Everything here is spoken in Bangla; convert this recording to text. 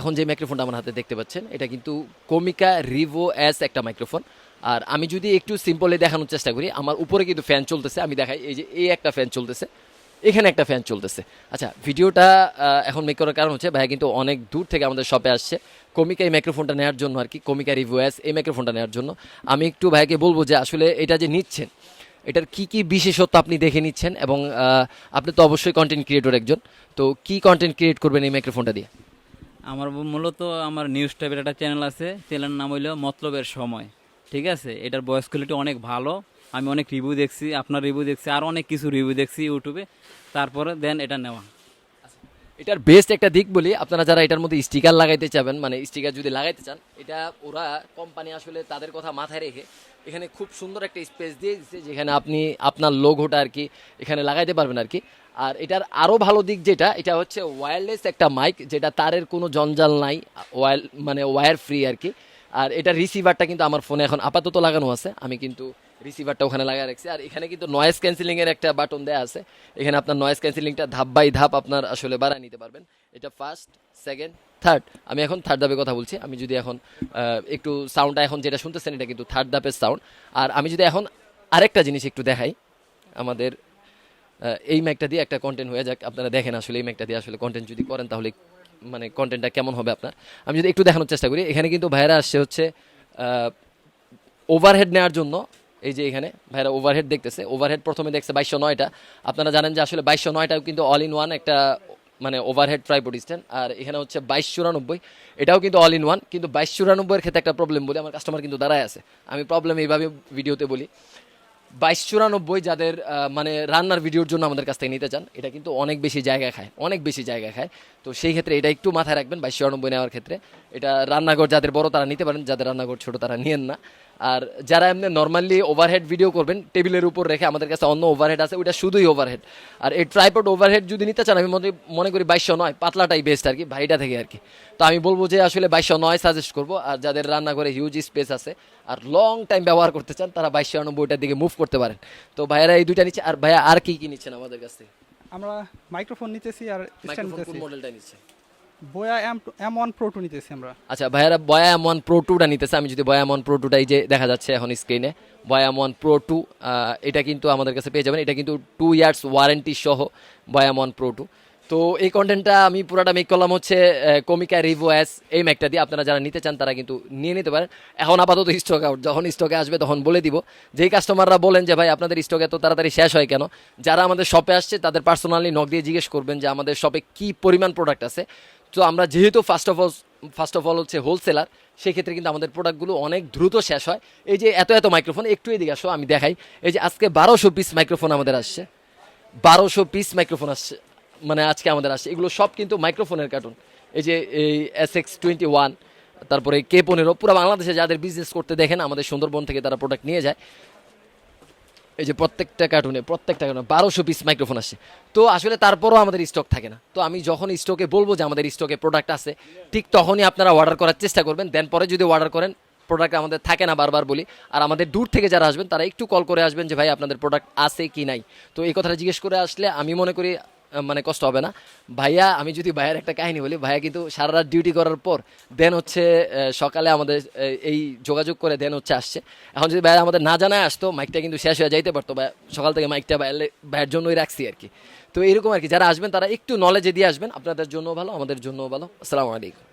এখন যে মাইক্রোফোনটা আমার হাতে দেখতে পাচ্ছেন, এটা কিন্তু কমিকা রিভো এস একটা মাইক্রোফোন আর আমি যদি একটু সিম্পলি দেখানোর চেষ্টা করি, আমার উপরে কিন্তু ফ্যান চলতেছে, আমি দেখাই, এই যে এই একটা ফ্যান চলতেছে, এখানে একটা ফ্যান চলতেছে। আচ্ছা ভিডিওটা এখন মেক করার কারণ হচ্ছে, ভাইয়া কিন্তু অনেক দূর থেকে আমাদের শপে আসছে। কমিকা এই মাইক্রোফোনটা নেওয়ার জন্য আর কি কমিকা রিভিউ এস এই মাইক্রোফোনটা নেওয়ার জন্য। আমি একটু ভাইকে বলব যে আসলে এটা যে নিচ্ছেন, এটার কি কি বিশেষত্ব আপনি দেখে নিচ্ছেন? এবং আপনি তো অবশ্যই কন্টেন্ট ক্রিয়েটর একজন, তো কি কন্টেন্ট ক্রিয়েট করবেন এই মাইক্রোফোনটা দিয়ে? আমার মূলত আমার নিউজ টাইপের একটা চ্যানেল আছে চ্যানেলের নাম হইল মতলবের সময়। ঠিক আছে? এটার ভয়েস কোয়ালিটি অনেক ভালো। আমি অনেক রিভিউ দেখছি, আপনার রিভিউ দেখছি, আর অনেক কিছু রিভিউ দেখছি ইউটিউবে। তারপরে দেন এটা নেওয়া। এটার বেস্ট একটা দিক বলি, আপনারা যারা এটার মধ্যে স্টিকার লাগাইতে চাবেন মানে স্টিকার যদি লাগাইতে চান, এটা ওরা কোম্পানি আসলে তাদের কথা মাথায় রেখে এখানে খুব সুন্দর একটা স্পেস দিয়ে দিচ্ছে যেখানে আপনি আপনার লোগোটা আর কি এখানে লাগাইতে পারবেন আর কি। আর এটার আরও ভালো দিক যেটা, এটা হচ্ছে ওয়্যারলেস একটা মাইক যেটা তারের কোনো জঞ্জাল নাই ওয়্যার মানে ওয়্যার ফ্রি আর কি। আর এটা রিসিভারটা কিন্তু আমার ফোনে এখন আপাতত লাগানো আছে। আমি কিন্তু রিসিভারটা ওখানে লাগিয়ে রাখছি। আর এখানে কিন্তু নয়েজ ক্যান্সেলিংয়ের একটা বাটন দেওয়া আছে। এখানে আপনার নয়েজ ক্যান্সেলিংটা ধাপ বাই ধাপ আপনার আসলে বাড়ায় নিতে পারবেন। এটা ফার্স্ট সেকেন্ড থার্ড আমি এখন থার্ড ধাপে কথা বলছি। আমি যদি এখন একটু সাউন্ডটা এখন যেটা শুনতেছেন, এটা কিন্তু থার্ড ধাপের সাউন্ড আর আমি যদি এখন আরেকটা জিনিস একটু দেখাই আমাদের এই ম্যাকটা দিয়ে একটা কন্টেন্ট হয়ে যাক। আপনারা দেখেন আসলে এই ম্যাকটা দিয়ে আসলে কন্টেন্ট যদি করেন তাহলে মানে কন্টেন্টটা কেমন হবে আপনার? আমি যদি একটু দেখানোর চেষ্টা করি, এখানে কিন্তু ভাইরা আসছে হচ্ছে ওভারহেড নেওয়ার জন্য। এই যে এখানে ভাইরা ওভারহেড দেখতেছে। ওভারহেড প্রথমে দেখছে বাইশশো নয়টা। আপনারা জানেন যে আসলে বাইশশো নয়টাও কিন্তু অল ইন ওয়ান একটা মানে ওভারহেড ট্রাইপড স্ট্যান্ড আর এখানে হচ্ছে বাইশ চুরানব্বই। এটাও কিন্তু অল ইন ওয়ান কিন্তু বাইশ চুরানব্বইয়ের ক্ষেত্রে একটা প্রবলেম বলি, আমার কাস্টমার কিন্তু দাঁড়ায় আছে। আমি প্রবলেম এইভাবে ভিডিওতে বলি। বাইশ চুরানব্বই যাদের মানে রান্নার ভিডিওর জন্য আমাদের কাছ থেকে নিতে চান, এটা কিন্তু অনেক বেশি জায়গা খায়, অনেক বেশি জায়গা খায়। তো সেই ক্ষেত্রে এটা একটু মাথায় রাখবেন, বাইশ চুরানব্বই নেওয়ার ক্ষেত্রে। এটা রান্নাঘর যাদের বড় তারা নিতে পারেন, যাদের রান্নাঘর ছোট তারা নিয়েন না। আর যারা এমনি নর্মালি ওভারহেড ভিডিও করবেন টেবিলের উপর রেখে আমাদের কাছে অন্য ওভারহেড আছে ওইটা শুধুই ওভারহেড আর এই ট্রাইপড ওভারহেড যদি নিতে চান আমি মনে করি বাইশশো নয় পাতলাটাই বেস্ট আর কি ভাইটা থেকে আর কি। তো আমি বলব যে আসলে বাইশশো নয় সাজেস্ট করব আর যাদের রান্নাঘরে হিউজ স্পেস আছে আর লং টাইম ব্যবহার করতে চান তারা বাইশশো আটানব্বইটার দিকে মুভ করতে পারেন। তো ভাইয়ারা এই দুইটা নিচ্ছে আর ভাইয়া আর কি কি নিচ্ছেন আমাদের কাছ থেকে? আমরা মাইক্রোফোন নিতেছি আর মডেলটা নিচ্ছে? আচ্ছা আমি এটা কিন্তু আমাদের কাছে পেয়ে যাবেন। এটা কিন্তু টু ওয়ারেন্টি সহ ওয়ান প্রো টু তো এই আমি পুরোটা মেক করলাম হচ্ছে কমিকা রিভো এই ম্যাকটা দিয়ে। আপনারা যারা নিতে চান, তারা কিন্তু নিয়ে নিতে পারেন। এখন আপাতত স্টক আউট যখন স্টকে আসবে, তখন বলে দিব। যেই কাস্টমাররা বলেন যে, ভাই, আপনাদের স্টক এত তাড়াতাড়ি শেষ হয় কেন? যারা আমাদের শপে আসছে, তাদের পার্সোনালি নক দিয়ে জিজ্ঞেস করবেন যে, আমাদের শপে কি পরিমাণ প্রোডাক্ট আছে? তো আমরা যেহেতু first of all first of all হচ্ছে হোলসেলার সেক্ষেত্রে কিন্তু আমাদের প্রোডাক্টগুলো অনেক দ্রুত শেষ হয়। এই যে এত এত মাইক্রোফোন একটু এদিকে আসো, আমি দেখাই। এই যে আজকে বারোশো পিস মাইক্রোফোন আমাদের আসছে। বারোশো পিস মাইক্রোফোন আসছে মানে আজকে আমাদের আসছে। এগুলো সব কিন্তু মাইক্রোফোনের কার্টুন এই যে এই এস এক্স টোয়েন্টি ওয়ান তারপরে কে পনেরো, পুরো বাংলাদেশে যাদের বিজনেস করতে দেখেন, আমাদের সুন্দরবন থেকে তারা প্রোডাক্ট নিয়ে যায়। এই যে প্রত্যেকটা কার্টুনে প্রত্যেকটা কার্টুনে বারোশো পিস মাইক্রোফোন আসে। তো আসলে তারপরও আমাদের স্টক থাকে না। তো আমি যখন স্টকে বলব যে আমাদের স্টকে প্রোডাক্ট আছে, ঠিক তখনই আপনারা অর্ডার করার চেষ্টা করবেন। দেন পরে যদি অর্ডার করেন প্রোডাক্ট আমাদের থাকে না বারবার বলি। আর আমাদের দূর থেকে যারা আসবেন, তারা একটু কল করে আসবেন যে, ভাই, আপনাদের প্রোডাক্ট আছে কি নাই? তো এই কথাটা জিজ্ঞেস করে আসলে আমি মনে করি মানে কষ্ট হবে না। ভাইয়া, আমি যদি ভাইয়ার একটা কাহিনী বলি, ভাইয়া কিন্তু সারা রাত ডিউটি করার পর দেন হচ্ছে সকালে আমাদের এই যোগাযোগ করে দেন হচ্ছে আসছে। এখন যদি ভাইয়া আমাদের না জানায় আসতো মাইকটা কিন্তু শেষ হয়ে যাইতে পারতো সকাল থেকে মাইকটা ভাইয়ের জন্যই রাখছি আর কি। তো এরকম আর কি, যারা আসবেন তারা একটু নলেজে দিয়ে আসবেন, আপনাদের জন্য ভালো, আমাদের জন্য ভালো। আসসালামু আলাইকুম।